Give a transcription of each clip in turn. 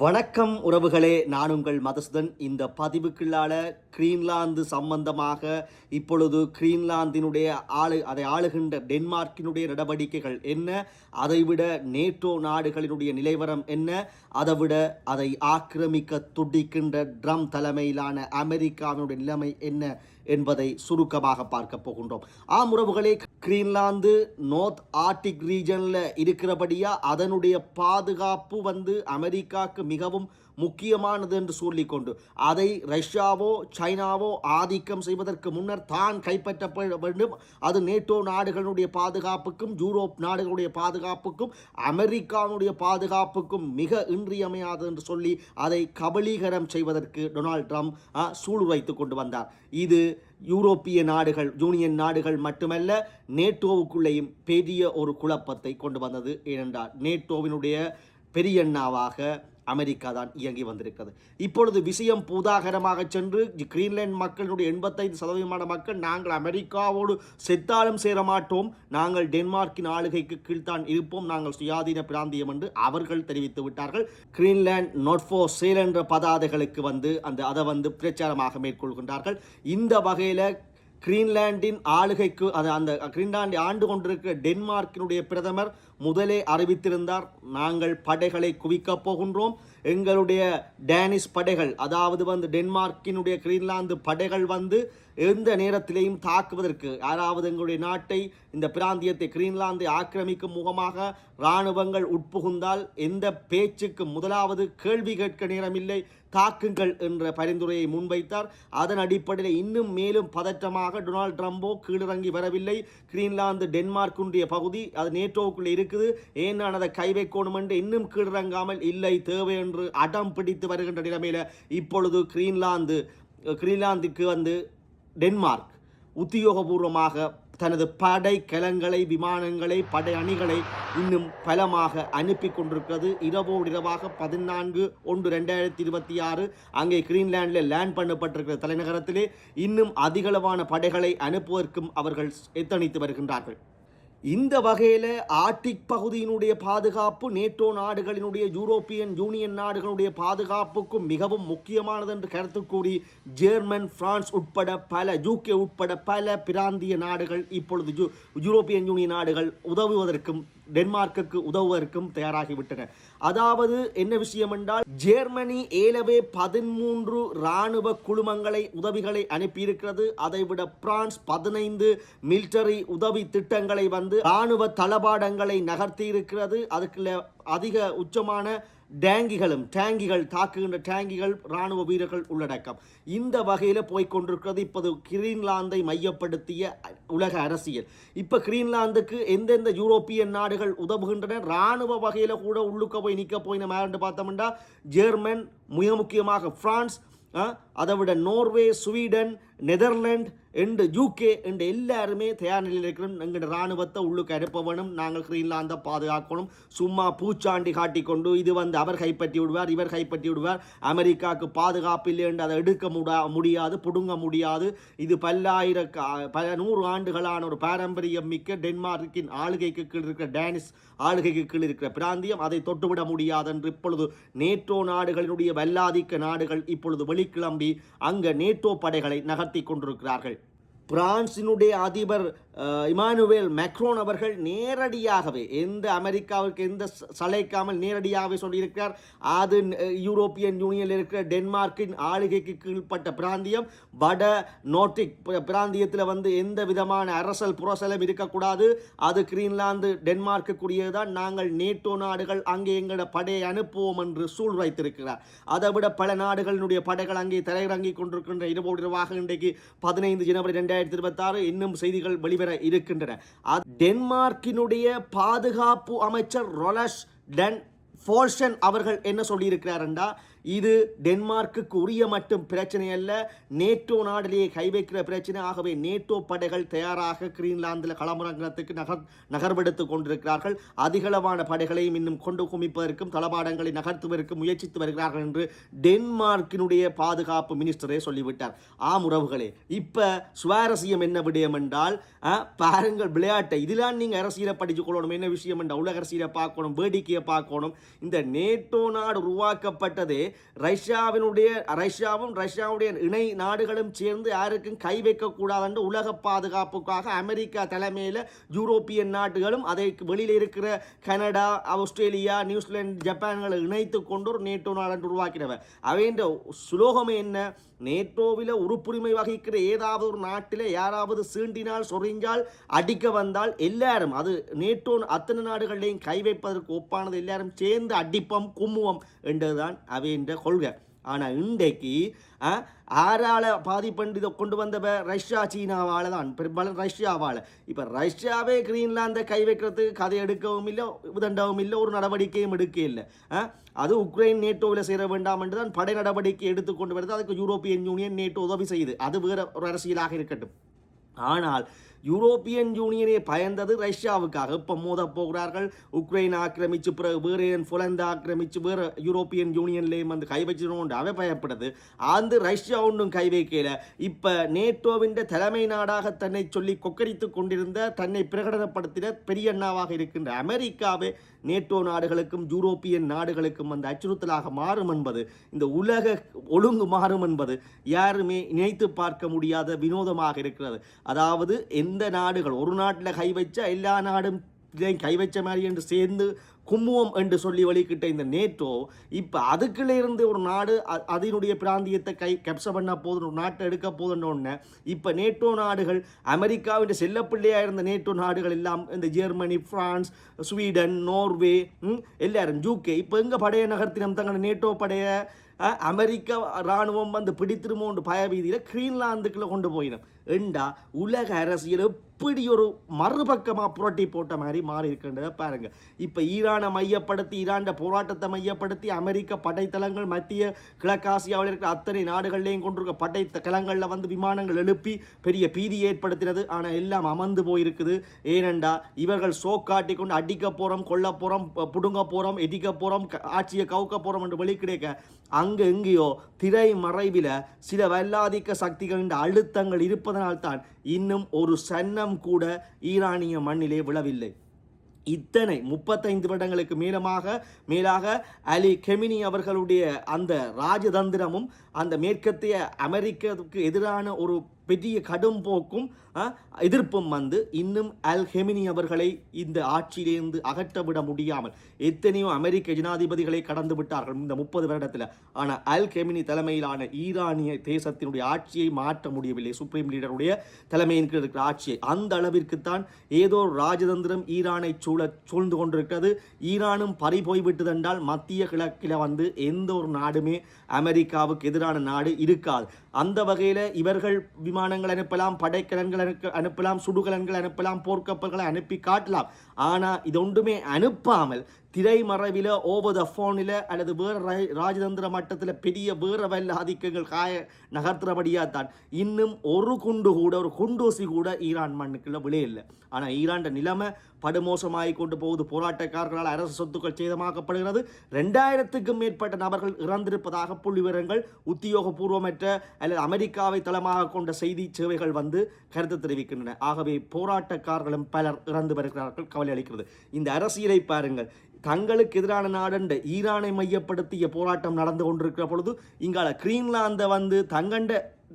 வணக்கம் உறவுகளே நான் உங்கள் மதசுதன். இந்த பதிவுக்குள்ளால கிரீன்லாந்து சம்பந்தமாக இப்பொழுது கிரீன்லாந்தினுடைய ஆளு அதை ஆளுகின்ற டென்மார்க்கினுடைய நடவடிக்கைகள் என்ன? அதைவிட நேட்டோ நாடுகளினுடைய நிலைவரம் என்ன? அதைவிட அதை ஆக்கிரமிக்க துடிக்கின்ற ட்ரம் தலைமையிலான அமெரிக்காவினுடைய நிலைமை என்ன என்பதை சுருக்கமாக பார்க்க போகின்றோம். ஆம் உறவுகளே கிரீன்லாந்து நோர்த் ஆர்டிக் ரீஜனில் இருக்கிறபடியாக அதனுடைய பாதுகாப்பு வந்து அமெரிக்காவுக்கு மிகவும் முக்கியமானது என்று சொல்லிக்கொண்டு அதை ரஷ்யாவோ சைனாவோ ஆதிக்கம் செய்வதற்கு முன்னர் தான் கைப்பற்ற வேண்டும். அது நேட்டோ நாடுகளுடைய பாதுகாப்புக்கும் யூரோப் நாடுகளுடைய பாதுகாப்புக்கும் அமெரிக்காவுடைய பாதுகாப்புக்கும் மிக இன்றியமையாது என்று சொல்லி அதை கபலீகரம் செய்வதற்கு டொனால்ட் ட்ரம்ப் சூழ் சூளுரைத்து கொண்டு வந்தார். இது யூரோப்பிய நாடுகள் யூனியன் நாடுகள் மட்டுமல்ல நேட்டோவுக்குள்ளேயும் பெரிய ஒரு குழப்பத்தை கொண்டு வந்தது. ஏனென்றால் நேட்டோவினுடைய பெரியண்ணாவாக அமெரிக்கா தான் இயங்கி வந்திருக்கிறது. இப்பொழுது விஷயம் பூதாகரமாக சென்று கிரீன்லாந்து மக்களுடைய எண்பத்தைந்து சதவீதமான மக்கள் நாங்கள் அமெரிக்காவோடு செத்தாலும் சேர மாட்டோம் நாங்கள் டென்மார்க்கின் ஆளுகைக்கு கீழ்த்தான் இருப்போம். நாங்கள் சுயாதீன பிராந்தியம் என்று அவர்கள் தெரிவித்து விட்டார்கள். கிரீன்லாந்து நோட் ஃபோர் சேல் என்ற பதாதைகளுக்கு வந்து அந்த அதை வந்து பிரச்சாரமாக மேற்கொள்கின்றார்கள். இந்த வகையில் கிரீன்லாண்டின் ஆளுகைக்கு அது அந்த கிரீன்லாண்டை ஆண்டு கொண்டிருக்கிற டென்மார்க்கினுடைய பிரதமர் முதலே அறிவித்திருந்தார் நாங்கள் படைகளை குவிக்கப் போகின்றோம். எங்களுடைய டேனிஷ் படைகள் அதாவது வந்து டென்மார்க்கினுடைய கிரீன்லாந்து படைகள் வந்து எந்த நேரத்திலேயும் தாக்குவதற்கு யாராவது எங்களுடைய நாட்டை இந்த பிராந்தியத்தை கிரீன்லாந்தை ஆக்கிரமிக்கும் முகமாக இராணுவங்கள் உட்புகுந்தால் எந்த பேச்சுக்கு முதலாவது கேள்வி கேட்க நேரமில்லை. தாக்குங்கள் என்ற பரிந்துரையை முன்வைத்தார். அதன் அடிப்படையில் இன்னும் மேலும் பதற்றமாக டொனால்ட் ட்ரம்போ கீழிறங்கி வரவில்லை. கிரீன்லாந்து டென்மார்க்குடைய பகுதி அது நேட்டோவுக்குள்ளே இருக்குது. ஏன் அதை கை வைக்கணும் என்று இன்னும் கீழிறங்காமல் இல்லை தேவை என்று அடம் பிடித்து வருகின்ற நிலைமையில் இப்பொழுது கிரீன்லாந்து கிரீன்லாந்துக்கு வந்து டென்மார்க் உத்தியோகபூர்வமாக தனது படை கலங்களை விமானங்களை படை அணிகளை இன்னும் பலமாக அனுப்பி கொண்டிருக்கிறது. இரவோடு இரவாக பதினான்கு ஒன்று ரெண்டாயிரத்தி இருபத்தி ஆறு அங்கே கிரீன்லாண்டில் லேண்ட் பண்ணப்பட்டிருக்கிற தலைநகரத்திலே இன்னும் அதிகளவான படைகளை அனுப்புவதற்கும் அவர்கள் எத்தனித்து வருகின்றார்கள். இந்த வகையில் ஆர்டிக் பகுதியினுடைய பாதுகாப்பு நேட்டோ நாடுகளினுடைய யூரோப்பியன் யூனியன் நாடுகளுடைய பாதுகாப்புக்கும் மிகவும் முக்கியமானது என்று கருத்து கூறி ஜெர்மன் பிரான்ஸ் உட்பட பல யூகே உட்பட பல பிராந்திய நாடுகள் இப்பொழுது யூரோப்பியன் யூனியன் நாடுகள் உதவுவதற்கும் டென்மார்க்குக்கு உதவுவதற்கும் தயாராகிவிட்டன. அதாவது என்ன விஷயம் என்றால் ஜெர்மனி ஏலவே பதிமூன்று இராணுவ குழுமங்களை உதவிகளை அனுப்பியிருக்கிறது. அதைவிட பிரான்ஸ் பதினைந்து மிலிட்டரி உதவி திட்டங்களை வந்து இராணுவ தளபாடங்களை நகர்த்தி இருக்கிறது அதுக்குள்ள அதிக உச்சமான டேங்கிகளும் டேங்கிகள் தாக்குகின்ற டேங்கிகள் இராணுவ வீரர்கள் உள்ளடக்கம். இந்த வகையில் போய்க்கொண்டிருக்கிறது இப்போது கிரீன்லாந்தை மையப்படுத்திய உலக அரசியல். இப்போ கிரீன்லாந்துக்கு எந்தெந்த யூரோப்பியன் நாடுகள் உதவுகின்றன? இராணுவ வகையில் கூட உள்ளுக்க போய் நிற்க போய் நம்ம பார்த்தோம்னா ஜெர்மன் மிக முக்கியமாக பிரான்ஸ் ஆ, அதை விட நோர்வே ஸ்வீடன் நெதர்லாண்ட் என்று யூகே என்று எல்லாருமே தயார் நிலையில் இருக்கிறோம். எங்கள் இராணுவத்தை உள்ளுக்கு அனுப்ப வேணும். நாங்கள் கிரீன்லாந்தை பாதுகாக்கணும். சும்மா பூச்சாண்டி காட்டிக்கொண்டு இது வந்து அவர் கைப்பற்றி விடுவார் இவர் கைப்பற்றி விடுவார். அமெரிக்காவுக்கு பாதுகாப்பு இல்லை என்று அதை எடுக்க முடா முடியாது புடுங்க முடியாது. இது பல்லாயிர பல நூறு ஆண்டுகளான ஒரு பாரம்பரியம் மிக்க டென்மார்க்கின் ஆளுகைக்கு கீழ் இருக்கிற டேனிஸ் ஆளுகைக்கு கீழ் இருக்கிற பிராந்தியம். அதை தொட்டுவிட முடியாது என்று இப்பொழுது நேட்டோ நாடுகளினுடைய வல்லாதிக்க நாடுகள் இப்பொழுது வெளிக்கிளம்பி அங்கு நேட்டோ படைகளை நகர்த்தி கொண்டிருக்கிறார்கள். பிரான்சினுடைய அதிபர் இமானுவேல் மேக்ரோன் அவர்கள் நேரடியாகவே எந்த அமெரிக்காவிற்கு எந்த சளைக்காமல் நேரடியாகவே சொல்லியிருக்கிறார். அது யூரோப்பியன் யூனியனில் இருக்கிற டென்மார்க்கின் ஆளுகைக்கு கீழ்ப்பட்ட பிராந்தியம். வட நோர்டிக் பிராந்தியத்தில் வந்து எந்த விதமான அரசல் புரசலும் இருக்கக்கூடாது. அது கிரீன்லாந்து டென்மார்க்குரியதுதான் நாங்கள் நேட்டோ நாடுகள் அங்கே எங்களோட படையை அனுப்புவோம் என்று சூழ் வைத்திருக்கிறார். அதை விட பல நாடுகளினுடைய படைகள் அங்கே தரையிறங்கி கொண்டிருக்கின்ற இரவோடு இரவாக இன்றைக்கு பதினைந்து ஜனவரி ரெண்டாயிரத்தி இருபத்தாறு. இன்னும் செய்திகள் நடைபெற இருக்கின்றன. டென்மார்க்கினுடைய பாதுகாப்பு அமைச்சர் ரொலஸ் டென் ஃபோல்ஷன் அவர்கள் என்ன சொல்லியிருக்கிறார் என்றா இது டென்மார்க்குக்கு உரிய மட்டும் பிரச்சனை அல்ல நேட்டோ நாட்டிலேயே கை வைக்கிற பிரச்சனை. ஆகவே நேட்டோ படைகள் தயாராக கிரீன்லாந்தில் களமுறங்கத்துக்கு நகர் நகர்வெடுத்துக் கொண்டிருக்கிறார்கள். அதிகளவான படைகளையும் இன்னும் கொண்டு குமிப்பதற்கும் தளபாடங்களை நகர்த்துவதற்கும் முயற்சித்து வருகிறார்கள் என்று டென்மார்க்கினுடைய பாதுகாப்பு மினிஸ்டரே சொல்லிவிட்டார். ஆம் உறவுகளே இப்போ சுவாரஸ்யம் என்ன விடயம் என்றால் பாருங்கள் விளையாட்டை. இதெல்லாம் நீங்கள் அரசியலை படித்து கொள்ளணும். என்ன விஷயம் என்றால் உலக அரசியலை பார்க்கணும் வேடிக்கையை பார்க்கணும். இந்த நேட்டோ நாடு உருவாக்கப்பட்டதே ரஷ்யாவினுடைய ரஷ்யாவும் ரஷ்யாவுடைய இணை நாடுகளும் சேர்ந்து யாருக்கும் கை வைக்கக்கூடாது என்று உலக பாதுகாப்புக்காக அமெரிக்கா தலைமையில் யூரோப்பியன் நாடுகளும் அதை வெளியில் இருக்கிற கனடா ஆஸ்திரேலியா நியூசிலாந்து ஜப்பான்களை இணைத்து கொண்டு ஒரு நேட்டோ நாடு உருவாக்கினவர் அவைன்ற சுலோகமே என்ன? நேட்டோவில் உறுப்புரிமை வகிக்கிற ஏதாவது ஒரு நாட்டில் யாராவது சீண்டினால் சொறிஞ்சால் அடிக்க வந்தால் எல்லாரும் அது நேட்டோ அத்தனை நாடுகளையும் கை வைப்பதற்கு ஒப்பானது எல்லாரும் சேர்ந்து அடிப்போம் கும்முவோம் என்றுதான் அவைன்ற கொள்கை. ஆனால் இன்றைக்கு ஆறால் பாதிப்பண்டு இதை கொண்டு வந்தவ ரஷ்யா சீனாவால் தான். பெரும்பாலும் ரஷ்யாவால். இப்போ ரஷ்யாவே கிரீன்லாந்தை கை வைக்கிறதுக்கு கதை எடுக்கவும் இல்லை உதண்டவும் இல்லை ஒரு நடவடிக்கையும் எடுக்க இல்லை. அது உக்ரைன் நேட்டோவில் சேர வேண்டாம் என்று தான் படை நடவடிக்கை எடுத்துக்கொண்டு வருது. அதுக்கு யூரோப்பியன் யூனியன் நேட்டோ உதவி செய்யுது. அது வேறு ஒரு அரசியலாக இருக்கட்டும். ஆனால் யூரோப்பியன் யூனியனே பயந்தது ரஷ்யாவுக்காக. இப்போ மோத போகிறார்கள். உக்ரைன் ஆக்கிரமிச்சு பிறகு வேறு புலந்து ஆக்கிரமிச்சு வேறு யூரோப்பியன் யூனியன்லேயும் வந்து கை வச்சிடணும் அவை பயப்படுது. அந்த ரஷ்யா ஒன்றும் கை வைக்கல. இப்போ நேட்டோவின் தலைமை நாடாக தன்னை சொல்லி கொக்கரித்து கொண்டிருந்த தன்னை பிரகடனப்படுத்தின பெரிய அண்ணாவாக இருக்கின்ற அமெரிக்காவே நேட்டோ நாடுகளுக்கும் யூரோப்பியன் நாடுகளுக்கும் அந்த அச்சுறுத்தலாக மாறும் என்பது இந்த உலக ஒழுங்கு மாறும் என்பது யாருமே நினைத்து பார்க்க முடியாத வினோதமாக இருக்கிறது. அதாவது எந்த நாடுகள். ஒரு நாட்டில் கை வச்சா எல்லா நாடும் இதை கை வச்ச மாதிரி என்று சேர்ந்து கும்புவோம் என்று சொல்லி வெளிக்கிட்ட இந்த நேட்டோ இப்போ அதுக்குள்ளே இருந்து ஒரு நாடு அதனுடைய பிராந்தியத்தை கை கப்ச பண்ண போதும் ஒரு நாட்டை எடுக்க போதுன்னு இப்போ நேட்டோ நாடுகள் அமெரிக்காவின் செல்லப்பிள்ளையாக இருந்த நேட்டோ நாடுகள் எல்லாம் இந்த ஜெர்மனி ஃப்ரான்ஸ் ஸ்வீடன் நோர்வே எல்லாரும் ஜூகே இப்போ எங்கே படைய நகர்த்தினம்? தங்கள் நேட்டோ படைய அமெரிக்க இராணுவம் வந்து பிடித்திருமோன்று பயபீதியில் கிரீன்லாந்துக்குள்ளே கொண்டு போயிடும். ஏண்டா? உலக அரசியல் எப்படி ஒரு மறுபக்கமாக புரட்டி போட்ட மாதிரி மாறி இருக்கின்றத பாருங்க. இப்போ ஈரானை மையப்படுத்தி ஈரான் போராட்டத்தை மையப்படுத்தி அமெரிக்க படைத்தளங்கள் மத்திய கிழக்காசியாவில் இருக்கிற அத்தனை நாடுகள்லையும் கொண்டிருக்க படை தளங்களில் வந்து விமானங்கள் எழுப்பி பெரிய பீதி ஏற்படுத்தினது. ஆனால் எல்லாம் அமர்ந்து போயிருக்குது. ஏனெண்டா இவர்கள் சோக்காட்டி கொண்டு அடிக்க போகிறோம் கொல்ல போகிறோம் புடுங்க போகிறோம் எடிக்க போகிறோம் ஆட்சியை கவுக்க போகிறோம் என்று வெளிக்கிடைக்க அங்கே எங்கேயோ திரை மறைவில் சில வல்லாதிக்க சக்திகளின் அழுத்தங்கள் இருப்பதனால்தான் இன்னும் ஒரு சன்னம் கூட ஈரானிய மண்ணிலே விழவில்லை. இத்தனை முப்பத்தைந்து வருடங்களுக்கு மேலமாக மேலாக அலி கெமினி அவர்களுடைய அந்த ராஜதந்திரமும் அந்த மேற்கத்திய அமெரிக்காவுக்கு எதிரான ஒரு பெரிய கடும் போக்கும் எதிர்ப்பும் வந்து இன்னும் அல் ஹெமினி அவர்களை இந்த ஆட்சியிலிருந்து அகற்ற விட முடியாமல் எத்தனையோ அமெரிக்க ஜனாதிபதிகளை கடந்து விட்டார்கள் இந்த முப்பது வருடத்தில். ஆனால் அல் ஹெமினி தலைமையிலான ஈரானிய தேசத்தினுடைய ஆட்சியை மாற்ற முடியவில்லை. சுப்ரீம் லீடருடைய தலைமையின் கீழ் இருக்கிற ஆட்சியை. அந்த அளவிற்குத்தான் ஏதோ ஒரு ராஜதந்திரம் ஈரானை சூழ சூழ்ந்து கொண்டிருக்கிறது. ஈரானும் பறி போய்விட்டதென்றால் மத்திய கிழக்கில் வந்து எந்த ஒரு நாடுமே அமெரிக்காவுக்கு எதிரான நாடு இருக்காது. அந்த வகையில் இவர்கள் விமானங்கள் அனுப்பலாம் படைக்கலன்கள் அனுப்ப அனுப்பலாம் சுடுகலன்கள் அனுப்பலாம் போர்க்கப்பல்களை அனுப்பி காட்டலாம். ஆனால் இது ஒன்றுமே அனுப்பாமல் திரைமறைவில் ஓவர் த ஃபோனில் அல்லது வேறு ராஜதந்திர மட்டத்தில் பெரிய வேறு வல்ல ஆதிக்கங்கள் காய நகர்த்துறபடியாக தான் இன்னும் ஒரு குண்டு கூட ஒரு குண்டூசி கூட ஈரான் மண்ணுக்குள்ள விளையில்லை ஆனால் ஈரான் நிலைமை படுமோசமாகி கொண்டு போகுது. போராட்டக்காரர்களால் அரசு சொத்துக்கள் சேதமாக்கப்படுகிறது. ரெண்டாயிரத்துக்கும் மேற்பட்ட நபர்கள் இறந்திருப்பதாக புள்ளி விவரங்கள் உத்தியோகபூர்வமற்ற அல்லது அமெரிக்காவை தளமாக கொண்ட செய்தி சேவைகள் வந்து கருத்து தெரிவிக்கின்றன. ஆகவே போராட்டக்காரர்களும் பலர் இறந்து வருகிறார்கள். கவலை அளிக்கிறது. இந்த அரசியலை பாருங்கள். தங்களுக்கு எதிரான நாடண்ட ஈரானை மையப்படுத்திய போராட்டம் நடந்து கொண்டிருக்கிற பொழுது இங்கால கிரீன்லாந்தை வந்து தங்கண்ட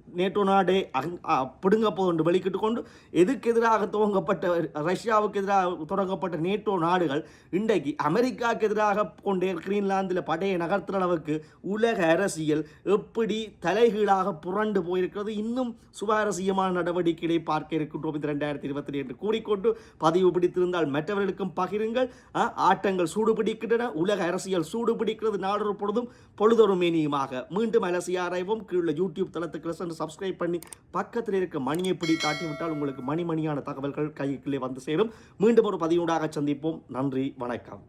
நேட்டோ நாடே அங் அ, பிடுங்க போது வெளிக்கிட்டு கொண்டு எதுக்கு எதிராக துவங்கப்பட்ட ரஷ்யாவுக்கு எதிராக தொடங்கப்பட்ட நேட்டோ நாடுகள் இன்றைக்கு அமெரிக்காவுக்கு எதிராக கொண்டே கிரீன்லாந்தில் படையை நகர்த்துற அளவுக்கு உலக அரசியல் எப்படி தலைகீழாக புரண்டு போயிருக்கிறது இன்னும் சுவாரஸ்யமான நடவடிக்கைகளை பார்க்க இருக்கின்றோம் இந்த ரெண்டாயிரத்தி இருபத்தி என்று கூறிக்கொண்டு பதிவு பிடித்திருந்தால் மற்றவர்களுக்கும் பகிருங்கள். ஆட்டங்கள் சூடு பிடிக்கின்றன உலக அரசியல் சூடு பிடிக்கிறது நாடொரு பொழுதும் பொழுதொரு மேனியுமாக. மீண்டும் அலசி ஆராய்வோம். கீழே யூடியூப் தளத்துக்கு சென்று சப்ஸ்கிரைப் பண்ணி பக்கத்தில் இருக்க மணியை பிடி தாட்டி விட்டால் உங்களுக்கு மணி மணியான தகவல்கள் கைக்குள்ளே வந்து சேரும். மீண்டும் ஒரு பதிவூடாக சந்திப்போம். நன்றி வணக்கம்.